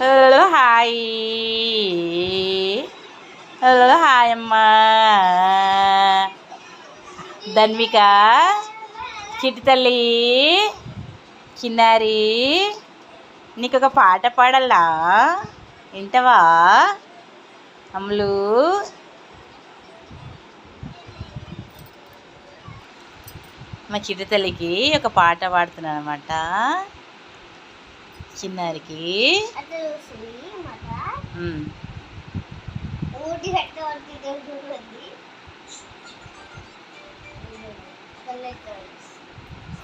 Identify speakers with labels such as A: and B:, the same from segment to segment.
A: Hello hi hello hi అమ్మా ధన్విక చిట్టి తల్లి. చిన్నారి. నీకు ఒక పాట పాడాలా? వింటవా? అమ్ములు. మా చిట్టి ఒక పాట పాడుతున్నాను అనమాట చిన్నారికి.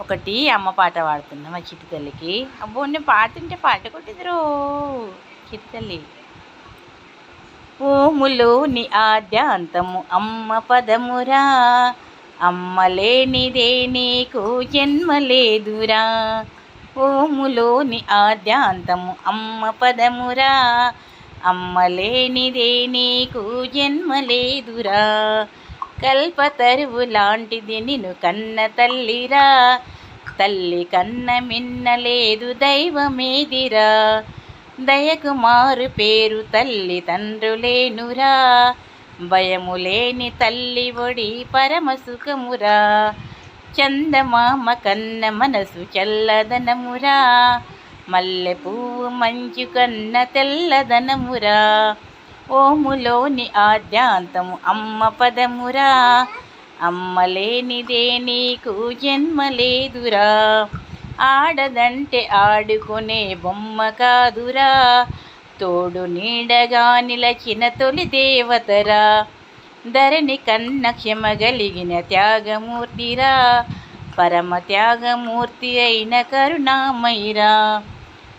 A: ఒకటి అమ్మ పాట పాడుతున్నా మా చిట్టి తల్లికి. అబ్బో నేను పాడుతుంటే పాట కొట్టిదిరో చిట్టి తల్లి. ఓములోని ఆద్యాంతము అమ్మ పదమురా. అమ్మ లేనిదే నీకు జన్మ లేదురా. ఓములోని ఆద్యాంతము అమ్మ పదమురా. అమ్మ లేనిదే నీకు జన్మలేదురా. కల్పతరువు లాంటిది నిన్ను కన్న తల్లిరా. తల్లి కన్న మిన్నలేదు దైవమేదిరా. దయకు మారు పేరు తల్లి తండ్రులేనురా భయము లేని తల్లి ఒడి పరమసుఖమురా చందమామ కన్న మనసు చల్లదనమురా మల్లె పువ్వు మంచు కన్న తెల్లదనమురా. ఓములోని ఆద్యాంతము అమ్మ పదమురా అమ్మ లేనిదే నీకు జన్మ లేదురా. ఆడదంటే ఆడుకునే బొమ్మ కాదురా తోడు నీడగా నిలచిన తొలి దేవతరా. ధరణి కన్న క్షమగలిగిన త్యాగమూర్తిరా పరమ త్యాగమూర్తి అయిన కరుణామయిరా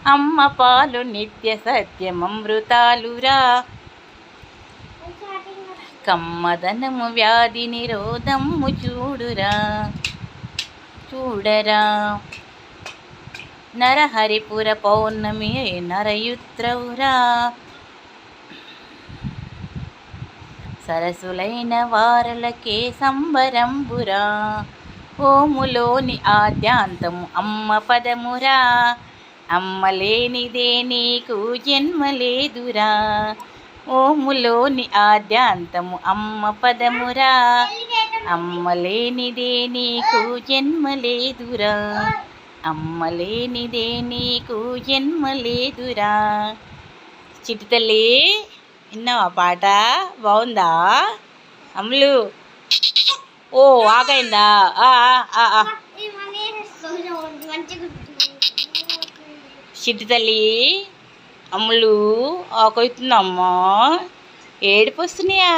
A: అమ్మ పాలు నిత్య సత్యమృతాలురా కమ్మదనము వ్యాధి నిరోధము చూడురా చూడరా నరహరిపుర పౌర్ణమి నరయుత్రవురా సరసులైన వారలకే సంబరంబురా. ఓములోని ఆద్యాంతము అమ్మ పదమురా. అమ్మ లేనిదే నీకు జన్మలేదురా. ఓములోని ఆద్యాంతము అమ్మ పదమురా. అమ్మ లేనిదే నీకు జన్మలేదురా. అమ్మ లేనిదే నీకు జన్మలేదురా. చిటితల్లి విన్నావా పాట? బాగుందా? అమ్ములు ఓ ఆగైందా? ఆ, ఆ, ఆ, ఆ. తల్లి అమ్ములు ఆకైతుందమ్మా ఏడిపోస్తున్నాయా?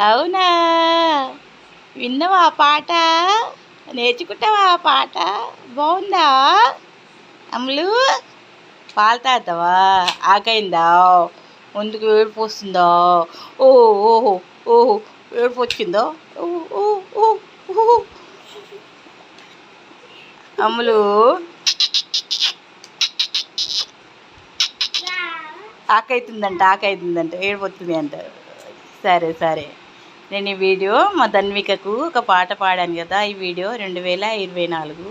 A: అవునా? విన్నావా ఆ పాట? నేర్చుకుంటావా ఆ పాట? బాగుందా? అమ్ములు పాలు తాగుతావా? ఆకైందా ముందుకు ఏడుపు వస్తుందా ఓ ఓహో ఓహో ఏడుపు వచ్చిందా ఓ ఓ ఓ ఓ. అమ్ములు. ఆకైతుందంట ఆకైతుందంట ఏడిపోతుంది అంట. సరే సరే. నేను ఈ వీడియో మా ధన్వికకు ఒక పాట పాడాను కదా ఈ వీడియో రెండు వేల ఇరవై నాలుగు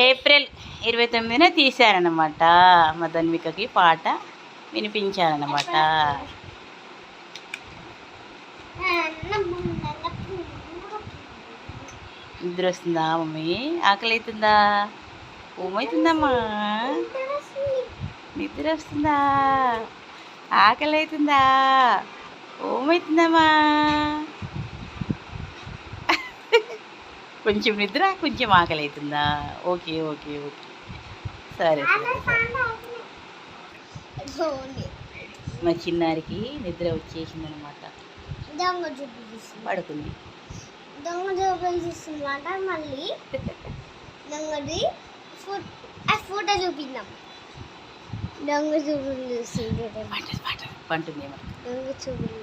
A: ఏప్రిల్ ఇరవై తొమ్మిదిన తీశారనమాట మా ధన్వికకి పాట వినిపించారనమాట నిద్ర వస్తుందా మమ్మీ? ఆకలి అవుతుందా ఏమవుతుందమ్మా నిద్ర వస్తుందా ఆకలి అవుతుందా ఓమవుతుందమ్మా కొంచెం నిద్ర కొంచెం ఆకలి అవుతుందా ఓకే ఓకే ఓకే. సరే సరే మా చిన్నారికి నిద్ర వచ్చేసింది అనమాట పడుకుంది.
B: దొంగ చూపిస్తుందన్నమాట మళ్ళీ. దొంగది ఫుట్ చూపిద్దాం. దొంగ చూపులు చూస్తుంది
A: పంట పంట పంటుంది
B: దొంగ చూపులు